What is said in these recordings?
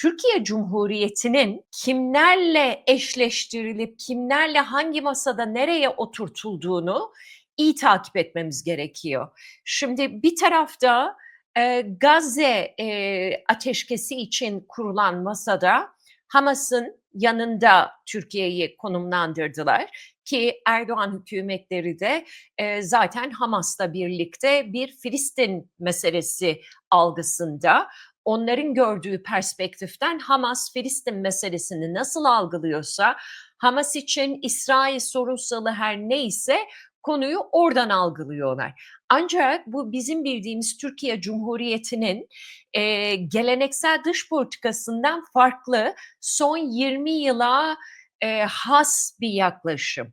Türkiye Cumhuriyeti'nin kimlerle eşleştirilip kimlerle hangi masada nereye oturtulduğunu iyi takip etmemiz gerekiyor. Şimdi bir tarafta e, Gazze e, ateşkesi için kurulan masada Hamas'ın yanında Türkiye'yi konumlandırdılar ki Erdoğan hükümetleri de e, zaten Hamas'la birlikte bir Filistin meselesi algısında onların gördüğü perspektiften Hamas Filistin meselesini nasıl algılıyorsa Hamas için İsrail sorunsalı her neyse konuyu oradan algılıyorlar. Ancak bu bizim bildiğimiz Türkiye Cumhuriyeti'nin e, geleneksel dış politikasından farklı son 20 yıla e, has bir yaklaşım.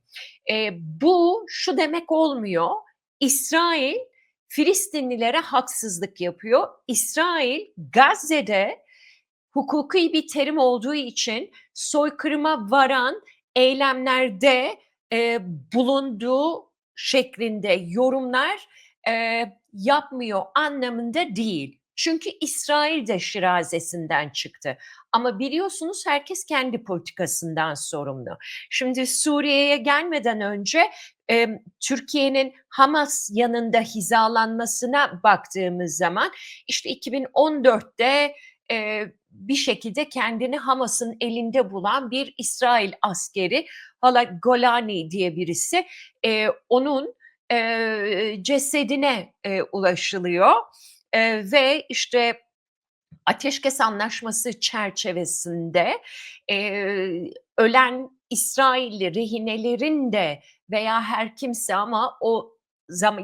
E, bu şu demek olmuyor. İsrail Filistinlilere haksızlık yapıyor. İsrail Gazze'de hukuki bir terim olduğu için soykırıma varan eylemlerde e, bulunduğu şeklinde yorumlar e, yapmıyor anlamında değil. Çünkü İsrail de şirazesinden çıktı. Ama biliyorsunuz herkes kendi politikasından sorumlu. Şimdi Suriye'ye gelmeden önce e, Türkiye'nin Hamas yanında hizalanmasına baktığımız zaman işte 2014'te e, bir şekilde kendini Hamas'ın elinde bulan bir İsrail askeri Hala Golani diye birisi e, onun e, cesedine e, ulaşılıyor e, ve işte ateşkes anlaşması çerçevesinde e, ölen İsrailli rehinelerin de veya her kimse ama o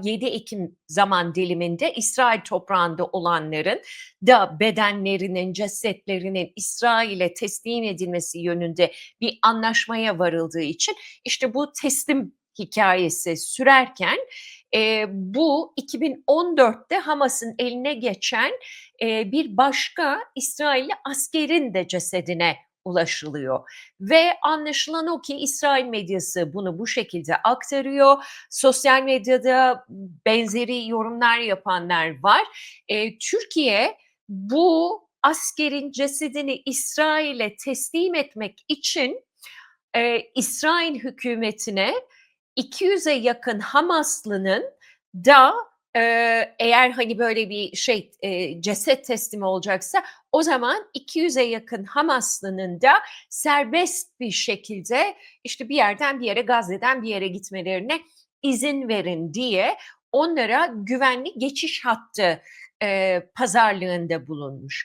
7 Ekim zaman diliminde İsrail toprağında olanların da bedenlerinin, cesetlerinin İsrail'e teslim edilmesi yönünde bir anlaşmaya varıldığı için işte bu teslim hikayesi sürerken e, bu 2014'te Hamas'ın eline geçen e, bir başka İsrailli askerin de cesedine ulaşılıyor. Ve anlaşılan o ki İsrail medyası bunu bu şekilde aktarıyor. Sosyal medyada benzeri yorumlar yapanlar var. E, Türkiye bu askerin cesedini İsrail'e teslim etmek için e, İsrail hükümetine 200'e yakın Hamaslının da e, eğer hani böyle bir şey e, ceset teslimi olacaksa o zaman 200'e yakın Hamaslının da serbest bir şekilde işte bir yerden bir yere Gazze'den bir yere gitmelerine izin verin diye onlara güvenli geçiş hattı e, pazarlığında bulunmuş.